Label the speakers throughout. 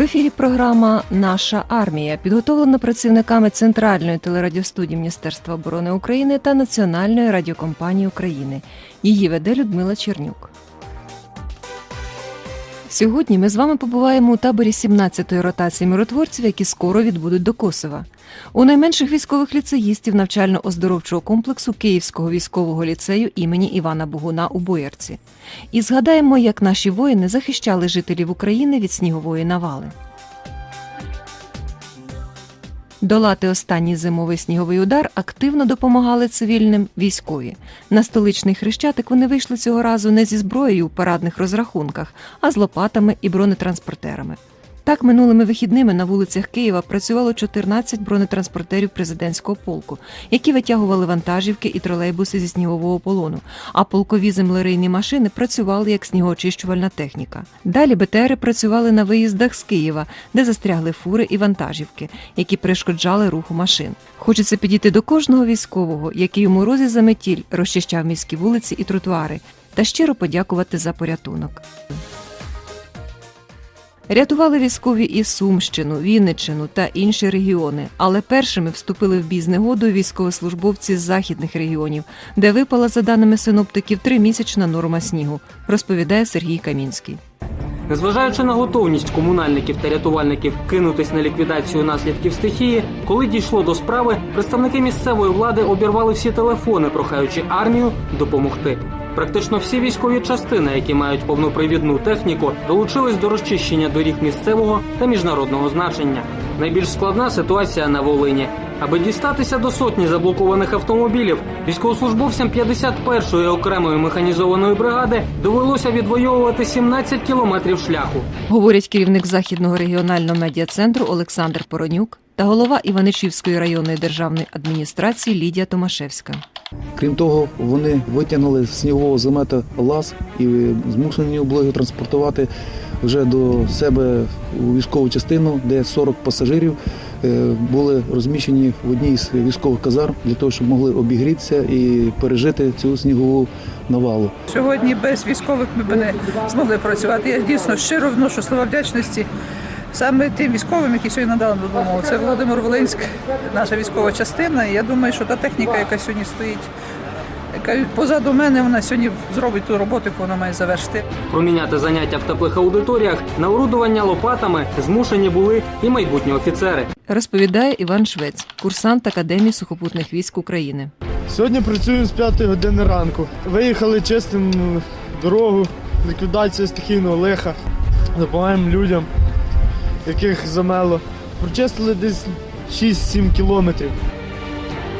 Speaker 1: В ефірі програма Наша армія підготовлена працівниками Центральної телерадіостудії Міністерства оборони України та Національної радіокомпанії України. Її веде Людмила Чернюк. Сьогодні ми з вами побуваємо у таборі 17-ї ротації миротворців, які скоро відбудуть до Косова. У найменших військових ліцеїстів навчально-оздоровчого комплексу Київського військового ліцею імені Івана Богуна у Боярці. І згадаємо, як наші воїни захищали жителів України від снігової навали. Долати останній зимовий сніговий удар активно допомагали цивільним військові. На столичний хрещатик вони вийшли цього разу не зі зброєю у парадних розрахунках, а з лопатами і бронетранспортерами. Так, минулими вихідними на вулицях Києва працювало 14 бронетранспортерів президентського полку, які витягували вантажівки і тролейбуси зі снігового полону. А полкові землерийні машини працювали як снігоочищувальна техніка. Далі БТРи працювали на виїздах з Києва, де застрягли фури і вантажівки, які перешкоджали руху машин. Хочеться підійти до кожного військового, який у морозі за метіль розчищав міські вулиці і тротуари, та щиро подякувати за порятунок. Рятували військові і Сумщину, Вінниччину та інші регіони, але першими вступили в бій з негодою військовослужбовці з західних регіонів, де випала, за даними синоптиків, тримісячна норма снігу, розповідає Сергій Камінський.
Speaker 2: Незважаючи на готовність комунальників та рятувальників кинутись на ліквідацію наслідків стихії, коли дійшло до справи, представники місцевої влади обірвали всі телефони, прохаючи армію допомогти. Практично всі військові частини, які мають повнопривідну техніку, долучились до розчищення доріг місцевого та міжнародного значення. Найбільш складна ситуація на Волині. Аби дістатися до сотні заблокованих автомобілів, військовослужбовцям 51-ї окремої механізованої бригади довелося відвоювати 17 кілометрів шляху.
Speaker 1: Говорять керівник західного регіонального медіа-центру Олександр Поронюк та голова Іваничівської районної державної адміністрації Лідія Томашевська.
Speaker 3: Крім того, вони витягнули з снігового замета лаз і змушені були транспортувати вже до себе у військову частину, де 40 пасажирів е, були розміщені в одній з військових казарм для того, щоб могли обігрітися і пережити цю снігову навалу.
Speaker 4: Сьогодні без військових ми б не змогли працювати. Я дійсно щиро вношу слова вдячності саме тим військовим, які сьогодні надали допомогу. Це Володимир Волинськ, наша військова частина. І я думаю, що та техніка, яка сьогодні стоїть, яка позаду мене, вона сьогодні зробить ту роботу, яку вона має завершити.
Speaker 2: Проміняти заняття в теплих аудиторіях на орудування лопатами змушені були і майбутні офіцери.
Speaker 1: Розповідає Іван Швець, курсант Академії сухопутних військ України.
Speaker 5: Сьогодні працюємо з 5 години ранку. Виїхали чистимо дорогу, ліквідація стихійного лиха. Допомагаємо людям, яких замело. Прочистили десь 6-7 кілометрів.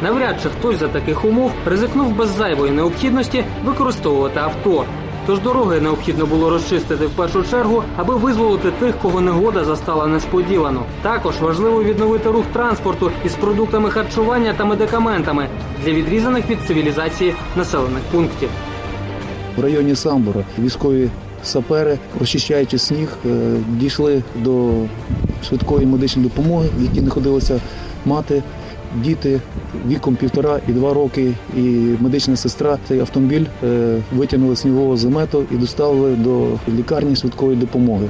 Speaker 2: Навряд чи хтось за таких умов ризикнув без зайвої необхідності використовувати авто. Тож дороги необхідно було розчистити в першу чергу, аби визволити тих, кого негода застала несподівано. Також важливо відновити рух транспорту із продуктами харчування та медикаментами для відрізаних від цивілізації населених пунктів.
Speaker 3: В районі Самбора військові сапери, розчищаючи сніг, е, дійшли до швидкої медичної допомоги, в якій знаходилася мати, діти віком півтора і два роки, і медична сестра. Цей автомобіль е, витягнули снігового замету і доставили до лікарні швидкої допомоги.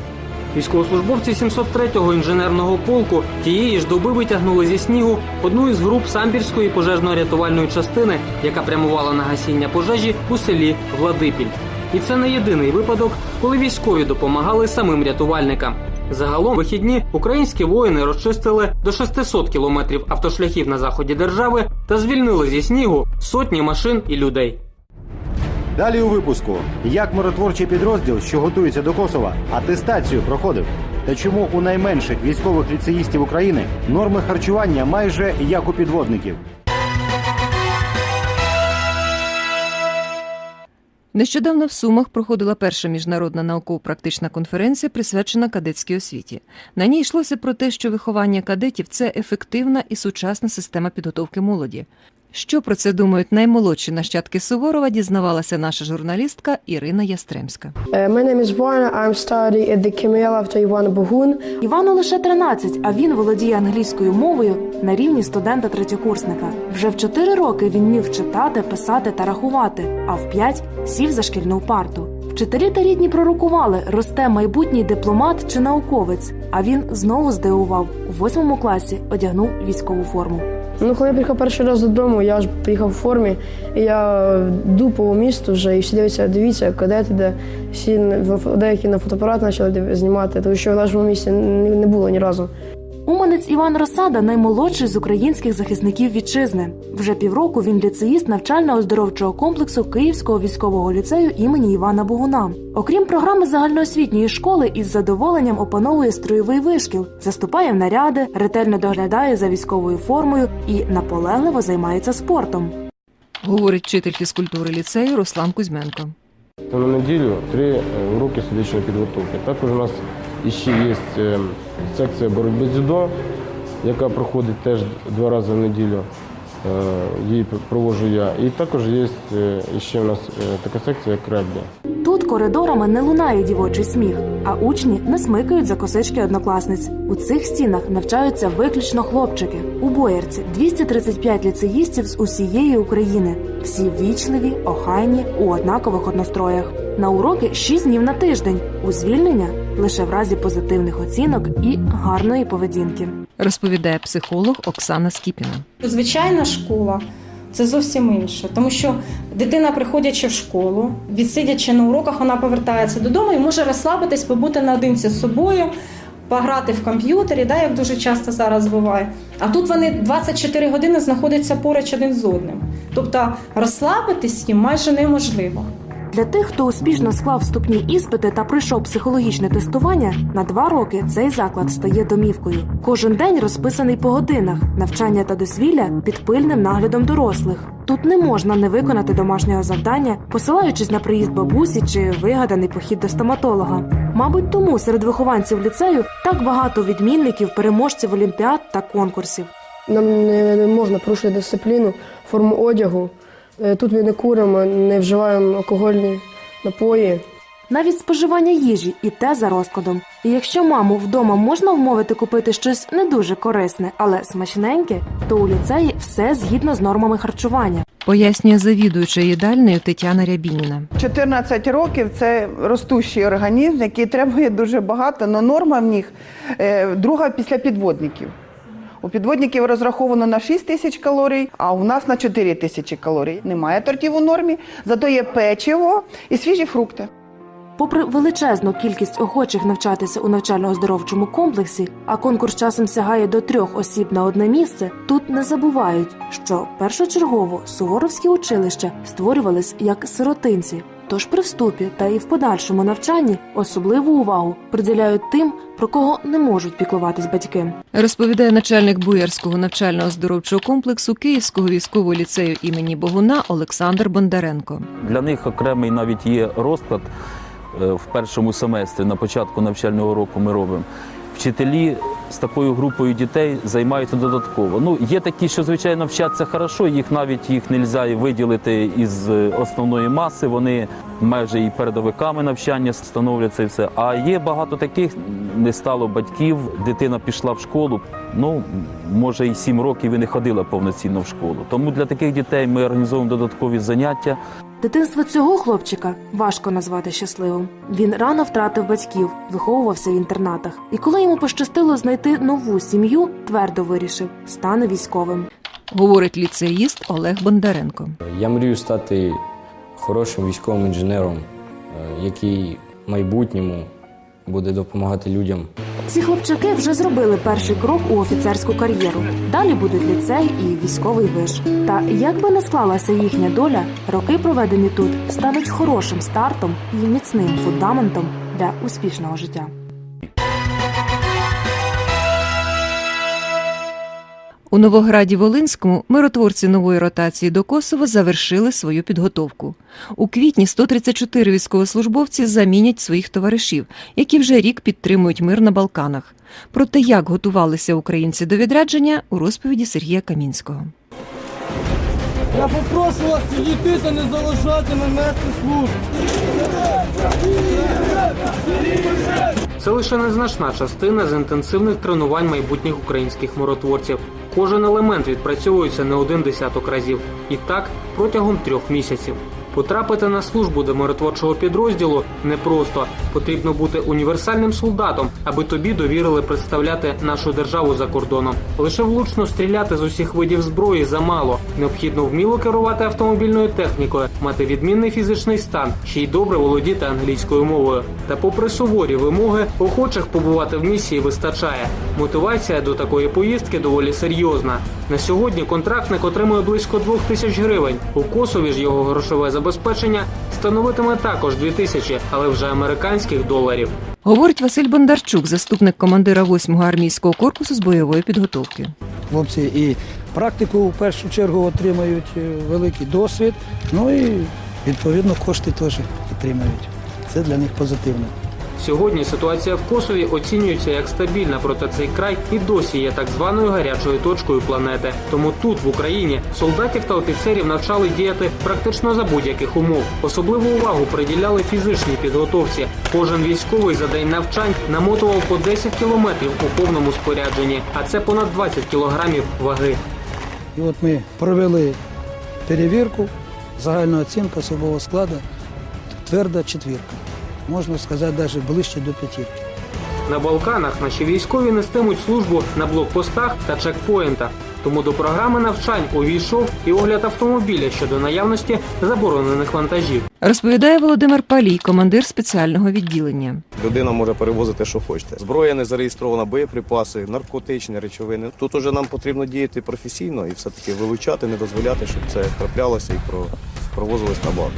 Speaker 2: Військовослужбовці 703-го інженерного полку тієї ж доби витягнули зі снігу одну із груп самбірської пожежно-рятувальної частини, яка прямувала на гасіння пожежі у селі Владипіль. І це не єдиний випадок, коли військові допомагали самим рятувальникам. Загалом вихідні українські воїни розчистили до 600 кілометрів автошляхів на заході держави та звільнили зі снігу сотні машин і людей.
Speaker 6: Далі у випуску як миротворчий підрозділ, що готується до Косова, атестацію проходив. Та чому у найменших військових ліцеїстів України норми харчування майже як у підводників?
Speaker 1: Нещодавно в Сумах проходила перша міжнародна науково-практична конференція, присвячена кадетській освіті. На ній йшлося про те, що виховання кадетів це ефективна і сучасна система підготовки молоді. Що про це думають наймолодші нащадки Суворова, дізнавалася наша журналістка Ірина Ястремська.
Speaker 7: My name is Borna. I'm studying at the Camille after Ivana Bogun.
Speaker 8: Івану лише 13, а він володіє англійською мовою на рівні студента-третєкурсника. Вже в 4 роки він міг читати, писати та рахувати, а в 5 сів за шкільну парту. Вчителі та рідні пророкували, росте майбутній дипломат чи науковець. А він знову здивував у восьмому класі одягнув військову форму.
Speaker 7: Ну, коли я приїхав перший раз додому, я ж приїхав в формі, і я йду по місту вже, і всі дивляться, дивіться, кадети, де всі деякі на фотоапарат почали знімати, тому що в нашому місті не не було ні разу.
Speaker 8: Уманець Іван Росада наймолодший з українських захисників вітчизни. Вже півроку він ліцеїст навчально-оздоровчого комплексу Київського військового ліцею імені Івана Богуна. Окрім програми загальноосвітньої школи, із задоволенням опановує строєвий вишкіл, заступає в наряди, ретельно доглядає за військовою формою і наполегливо займається спортом.
Speaker 1: Говорить вчитель фізкультури ліцею Руслан Кузьменко.
Speaker 9: На неділю три е, уроки фізичної підготовки. Також у нас ще є е, секція боротьби дзюдо, яка проходить теж два рази в неділю. Е, Її проводжу я. І також є е, ще у нас така секція, як регбі.
Speaker 8: Тут коридорами не лунає дівочий сміх, а учні не смикають за косички однокласниць. У цих стінах навчаються виключно хлопчики. У Боярці 235 ліцеїстів з усієї України. Всі вічливі, охайні, у однакових одностроях. На уроки 6 днів на тиждень. У звільнення лише в разі позитивних оцінок і гарної поведінки.
Speaker 1: Розповідає психолог Оксана Скіпіна.
Speaker 10: Звичайна школа це зовсім інше, тому що дитина, приходячи в школу, відсидячи на уроках, вона повертається додому і може розслабитись, побути наодинці з собою, пограти в комп'ютері, да, як дуже часто зараз буває. А тут вони 24 години знаходяться поруч один з одним. Тобто розслабитись їм майже неможливо.
Speaker 8: Для тих, хто успішно склав вступні іспити та пройшов психологічне тестування, на два роки цей заклад стає домівкою. Кожен день розписаний по годинах, навчання та дозвілля під пильним наглядом дорослих. Тут не можна не виконати домашнього завдання, посилаючись на приїзд бабусі чи вигаданий похід до стоматолога. Мабуть, тому серед вихованців ліцею так багато відмінників, переможців олімпіад та конкурсів.
Speaker 7: Нам не, можна порушити дисципліну, форму одягу. Е, Тут ми не куримо, не вживаємо алкогольні напої.
Speaker 8: Навіть споживання їжі і те за розкладом. І якщо маму вдома можна вмовити купити щось не дуже корисне, але смачненьке, то у ліцеї все згідно з нормами харчування.
Speaker 1: Пояснює завідуюча їдальнею Тетяна Рябініна.
Speaker 11: 14 років це ростущий організм, який требує дуже багато, але норма в них е, друга після підводників. У підводників розраховано на 6 тисяч калорій, а у нас на 4 тисячі калорій. Немає тортів у нормі, зато є печиво і свіжі фрукти.
Speaker 8: Попри величезну кількість охочих навчатися у навчально-оздоровчому комплексі, а конкурс часом сягає до трьох осіб на одне місце, тут не забувають, що першочергово суворовські училища створювались як сиротинці. Тож при вступі та і в подальшому навчанні особливу увагу приділяють тим, про кого не можуть піклуватись батьки.
Speaker 1: Розповідає начальник Буярського навчально-оздоровчого комплексу Київського військового ліцею імені Богуна Олександр Бондаренко.
Speaker 12: Для них окремий навіть є розклад е, в першому семестрі на початку навчального року ми робимо. Вчителі з такою групою дітей займаються додатково. Ну, є такі, що звичайно вчаться хорошо, їх навіть їх не можна виділити із е, основної маси. Вони майже і передовиками навчання становляться і все. А є багато таких, не стало батьків, дитина пішла в школу. Ну, може, і сім років і не ходила повноцінно в школу. Тому для таких дітей ми організовуємо додаткові заняття.
Speaker 8: Дитинство цього хлопчика важко назвати щасливим. Він рано втратив батьків, виховувався в інтернатах. І коли йому пощастило знайти нову сім'ю, твердо вирішив стане військовим.
Speaker 1: Говорить ліцеїст Олег Бондаренко.
Speaker 13: Я мрію стати хорошим військовим інженером, е, який в майбутньому буде допомагати людям.
Speaker 8: Ці хлопчаки вже зробили перший крок у офіцерську кар'єру. Далі будуть ліцей і військовий виш. Та як би не склалася їхня доля, роки проведені тут стануть хорошим стартом і міцним фундаментом для успішного життя.
Speaker 1: У Новограді Волинському миротворці нової ротації до Косово завершили свою підготовку. У квітні 134 військовослужбовці замінять своїх товаришів, які вже рік підтримують мир на Балканах. Про те, як готувалися українці до відрядження, у розповіді Сергія Камінського.
Speaker 5: Я попрошу вас сидіти та не залишати нести службу.
Speaker 2: Це лише незначна частина з інтенсивних тренувань майбутніх українських миротворців. Кожен елемент відпрацьовується не один десяток разів, і так протягом трьох місяців. Потрапити на службу до миротворчого підрозділу непросто. Потрібно бути універсальним солдатом, аби тобі довірили представляти нашу державу за кордоном. Лише влучно стріляти з усіх видів зброї замало. Необхідно вміло керувати автомобільною технікою, мати відмінний фізичний стан, ще й добре володіти англійською мовою. Та, попри суворі вимоги, охочих побувати в місії вистачає. Мотивація до такої поїздки доволі серйозна. На сьогодні контрактник отримує близько двох тисяч гривень. У Косові ж його грошове забезпечення становитиме також дві тисячі, але вже американських доларів.
Speaker 1: Говорить Василь Бондарчук, заступник командира 8-го армійського корпусу з бойової підготовки.
Speaker 14: Хлопці і практику в першу чергу отримають е, великий досвід, ну і відповідно кошти теж отримають. Це для них позитивно.
Speaker 2: Сьогодні ситуація в Косові оцінюється як стабільна, проте цей край і досі є так званою гарячою точкою планети. Тому тут, в Україні, солдатів та офіцерів навчали діяти практично за будь-яких умов. Особливу увагу приділяли фізичній підготовці. Кожен військовий за день навчань намотував по 10 кілометрів у повному спорядженні, а це понад 20 кілограмів ваги.
Speaker 14: І от ми провели перевірку, загальна оцінка особового складу, тверда четвірка. Можна сказати, навіть ближче до п'ятірки.
Speaker 2: На Балканах наші військові нестимуть службу на блокпостах та чекпоінтах. Тому до програми навчань увійшов і огляд автомобіля щодо наявності заборонених вантажів.
Speaker 1: Розповідає Володимир Палій, командир спеціального відділення.
Speaker 15: Людина може перевозити, що хочете. Зброя не зареєстрована, боєприпаси, наркотичні речовини. Тут уже нам потрібно діяти професійно і все-таки вилучати, не дозволяти, щоб це траплялося і про- провозилось на базу.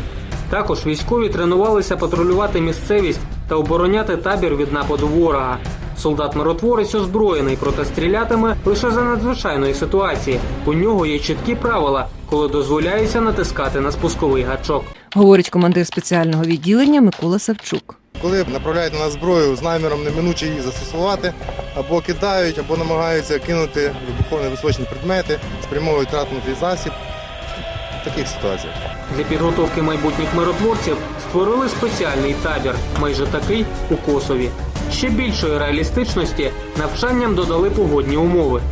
Speaker 2: Також військові тренувалися патрулювати місцевість та обороняти табір від нападу ворога. Солдат-миротворець озброєний, проте стрілятиме лише за надзвичайної ситуації. У нього є чіткі правила, коли дозволяється натискати на спусковий гачок.
Speaker 1: Говорить командир спеціального відділення Микола Савчук.
Speaker 16: Коли направляють на нас зброю з наміром неминуче її застосувати, або кидають, або намагаються кинути вибухові небезпечні предмети, спрямовують тратнутий засіб. В таких ситуаціях.
Speaker 2: Для підготовки майбутніх миротворців створили спеціальний табір, майже такий у Косові. Ще більшої реалістичності навчанням додали погодні умови.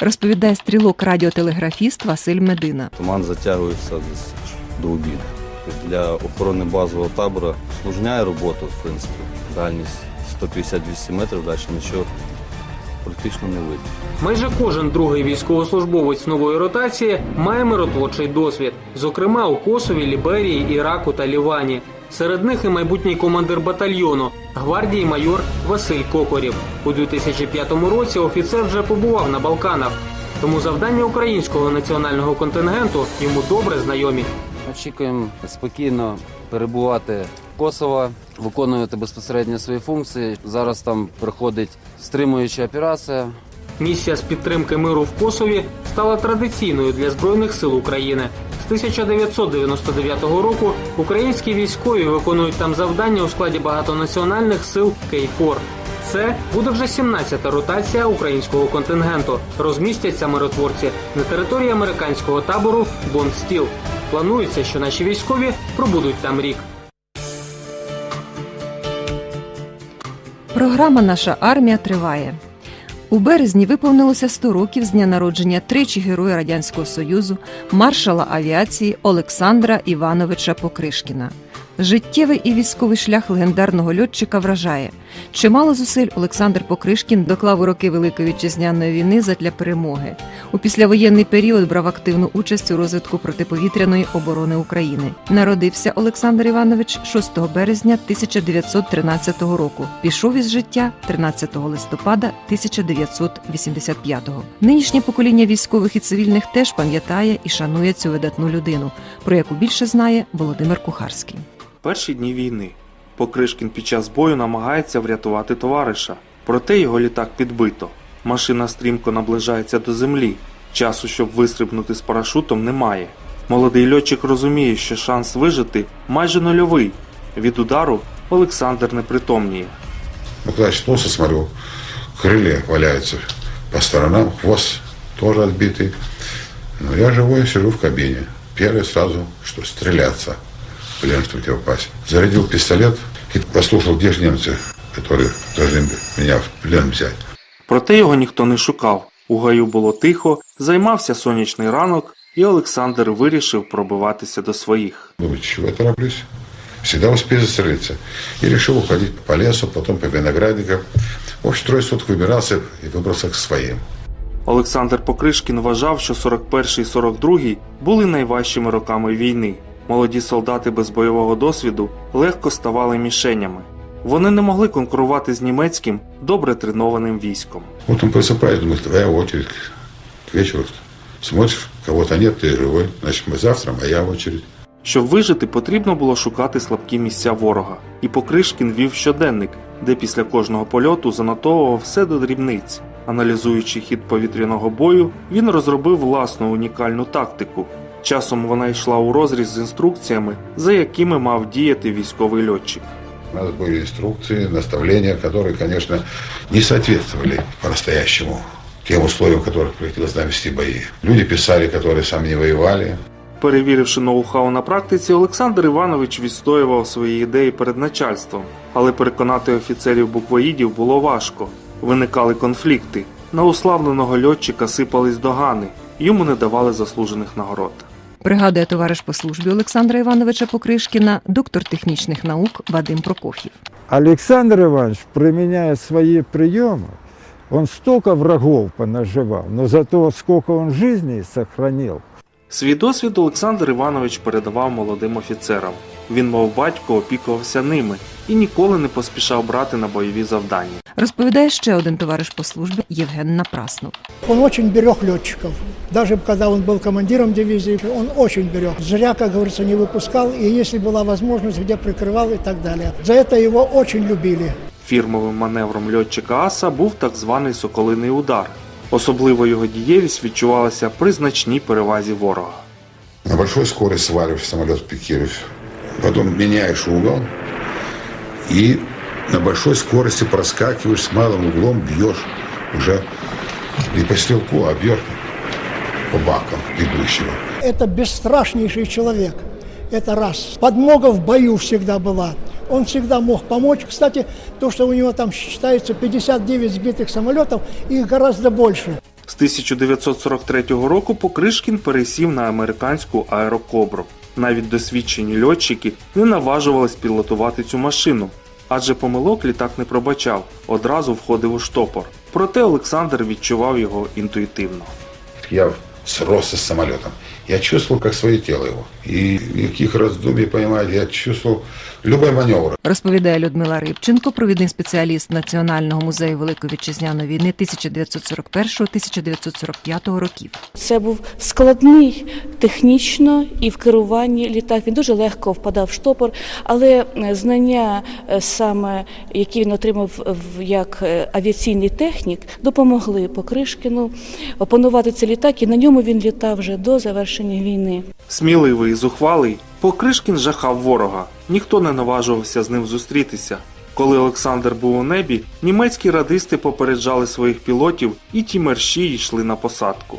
Speaker 1: Розповідає стрілок радіотелеграфіст Василь Медина.
Speaker 17: Туман затягується до обіду. Для охорони базового табору служняє робота, в принципі. Дальність 150-200 метрів, далі нічого практично не видно.
Speaker 2: Майже кожен другий військовослужбовець нової ротації має миротворчий досвід, зокрема у Косові, Ліберії, Іраку та Лівані. Серед них і майбутній командир батальйону гвардії майор Василь Кокорів. У 2005 році офіцер вже побував на Балканах. Тому завдання українського національного контингенту йому добре знайомі.
Speaker 18: Очікуємо спокійно перебувати Косово, виконувати безпосередньо свої функції. Зараз там проходить стримуюча операція.
Speaker 2: Місія з підтримки миру в Косові стала традиційною для збройних сил України. З 1999 року українські військові виконують там завдання у складі багатонаціональних сил Кейфор. Це буде вже 17-та ротація українського контингенту. Розмістяться миротворці на території американського табору Бондстіл. Планується, що наші військові пробудуть там рік.
Speaker 1: Програма Наша армія триває. У березні виповнилося 100 років з дня народження тричі героя Радянського Союзу, маршала авіації Олександра Івановича Покришкіна. Життєвий і військовий шлях легендарного льотчика вражає. Чимало зусиль Олександр Покришкін доклав у роки Великої вітчизняної війни задля перемоги. У післявоєнний період брав активну участь у розвитку протиповітряної оборони України. Народився Олександр Іванович 6 березня 1913 року. Пішов із життя 13 листопада 1985-го. Нинішнє покоління військових і цивільних теж пам'ятає і шанує цю видатну людину, про яку більше знає Володимир Кухарський
Speaker 19: Перші дні війни. Покришкін під час бою намагається врятувати товариша. Проте його літак підбито. Машина стрімко наближається до землі. Часу, щоб вистрибнути з парашутом, немає. Молодий льотчик розуміє, що шанс вижити майже нульовий. Від удару Олександр непритомніє.
Speaker 20: Ну, когда очнулся, смотрю, крылья валяются по сторонам, хвост тоже отбитый. Но я живой, сижу в кабине. Первый сразу, что стреляться, в плен, чтобы тебе попасть. Зарядил пистолет и послушал, где же немцы, которые должны меня в плен взять.
Speaker 19: Проте його ніхто не шукав. У гаю було тихо, займався сонячний ранок, і Олександр вирішив пробиватися до своїх.
Speaker 20: Думаю, чего я тороплюсь? Всегда успею застрелиться. И решил уходить по лесу, потом по виноградникам. В общем, трое суток выбирался и выбрался к своим.
Speaker 19: Олександр Покришкін вважав, що 41-й і 42-й були найважчими роками війни. Молоді солдати без бойового досвіду легко ставали мішенями. Вони не могли конкурувати з німецьким добре тренованим військом.
Speaker 20: Вот он просыпается, думает, твоя очередь. К вечеру смотришь, кого-то нет, ты живой. Значит, мы завтра, моя очередь.
Speaker 19: Щоб вижити, потрібно було шукати слабкі місця ворога. І Покришкін вів щоденник, де після кожного польоту занотовував все до дрібниць. Аналізуючи хід повітряного бою, він розробив власну унікальну тактику. Часом вона йшла у розріз з інструкціями, за якими мав діяти військовий льотчик.
Speaker 20: У нас были инструкции, наставления, которые, конечно, не соответствовали по-настоящему тем условиям, в которых приходилось нам вести бои. Люди писали, которые сами не воевали.
Speaker 19: Перевіривши ноу-хау на практиці, Олександр Іванович відстоював свої ідеї перед начальством, але переконати офіцерів буквоїдів було важко. Виникали конфлікти. На уславленого льотчика сипались догани, йому не давали заслужених нагород.
Speaker 1: Пригадує товариш по службі Олександра Івановича Покришкіна, доктор технічних наук Вадим Прокоф'єв.
Speaker 21: Олександр Іванович приміняє свої прийоми. он столько врагов понаживал, но зато сколько он жизней сохранил.
Speaker 19: Свій досвід Олександр Іванович передавав молодим офіцерам. Він, мов батько, опікувався ними і ніколи не поспішав брати на бойові завдання.
Speaker 1: Розповідає ще один товариш по службі Євген Напраснов.
Speaker 22: Он очень берег летчиков. Даже когда он был командиром дивизии, он очень берег. Зря, как говорится, не выпускал, и если была возможность, где прикрывал и так далее. За это его очень любили.
Speaker 19: Фірмовим маневром льотчика Аса був так званий соколиний удар. Особливо його дієвість відчувалася при значній перевазі ворога.
Speaker 20: На большой скорости сваливаешь самолет, пикируешь. Потом меняешь угол и на большой скорости проскакиваешь с малым углом, бьешь уже не по стрелку, а бьешь по бакам идущего.
Speaker 22: Это бесстрашнейший человек. Это раз. Подмога в бою всегда была. Он всегда мог помочь. Кстати, то, что у него там считается 59 сбитых самолетов, их гораздо больше.
Speaker 19: З 1943 року Покришкін пересів на американську аерокобру. Навіть досвідчені льотчики не наважувались пілотувати цю машину, адже помилок літак не пробачав, одразу входив у штопор. Проте Олександр відчував його інтуїтивно.
Speaker 20: Я сросся с самолетом. Я чувствовал, как свое тело его. И никаких раздумий, понимаете, я чувствовал любой маневр.
Speaker 1: Розповідає Людмила Рибченко, провідний спеціаліст Національного музею Великої вітчизняної війни 1941-1945 років.
Speaker 23: Це був складний технічно і в керуванні літак. Він дуже легко впадав в штопор, але е, знання е, саме, які він отримав в- як е, авіаційний технік, допомогли Покришкіну опанувати цей літак, і на ньому він літав вже до завершення війни.
Speaker 19: Сміливий і зухвалий, Покришкін жахав ворога. Ніхто не наважувався з ним зустрітися. Коли Олександр був у небі, німецькі радисти попереджали своїх пілотів, і ті мерщі йшли на посадку.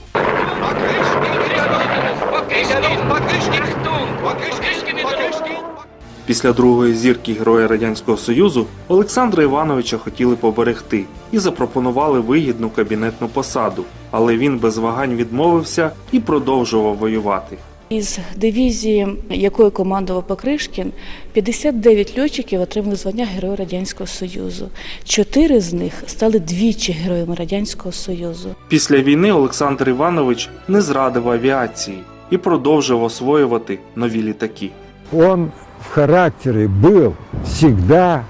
Speaker 19: Після другої зірки Героя Радянського Союзу Олександра Івановича хотіли поберегти і запропонували вигідну кабінетну посаду, але він без вагань відмовився і продовжував воювати.
Speaker 23: Із дивізії, якою командував Покришкін, 59 льотчиків отримали звання Героя Радянського Союзу. Чотири з них стали двічі героями Радянського Союзу.
Speaker 19: Після війни Олександр Іванович не зрадив авіації і продовжив освоювати нові літаки.
Speaker 21: Он характере был всегда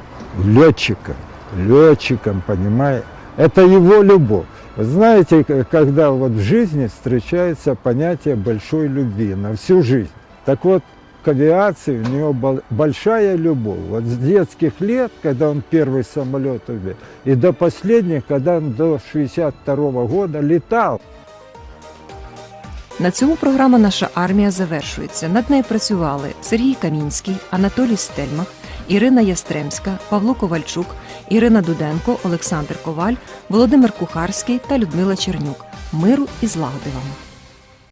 Speaker 21: летчиком. Летчиком, понимаете? Это его любовь. Вы знаете, когда вот в жизни встречается понятие большой любви на всю жизнь. Так вот, к авиации у него бол- большая любовь. Вот с детских лет, когда он первый самолет увидел, и до последних, когда он до 62 года летал.
Speaker 1: На цьому програма Наша армія завершується. Над нею працювали Сергій Камінський, Анатолій Стельмах, Ірина Ястремська, Павло Ковальчук, Ірина Дуденко, Олександр Коваль, Володимир Кухарський та Людмила Чернюк. Миру і злагоди вам!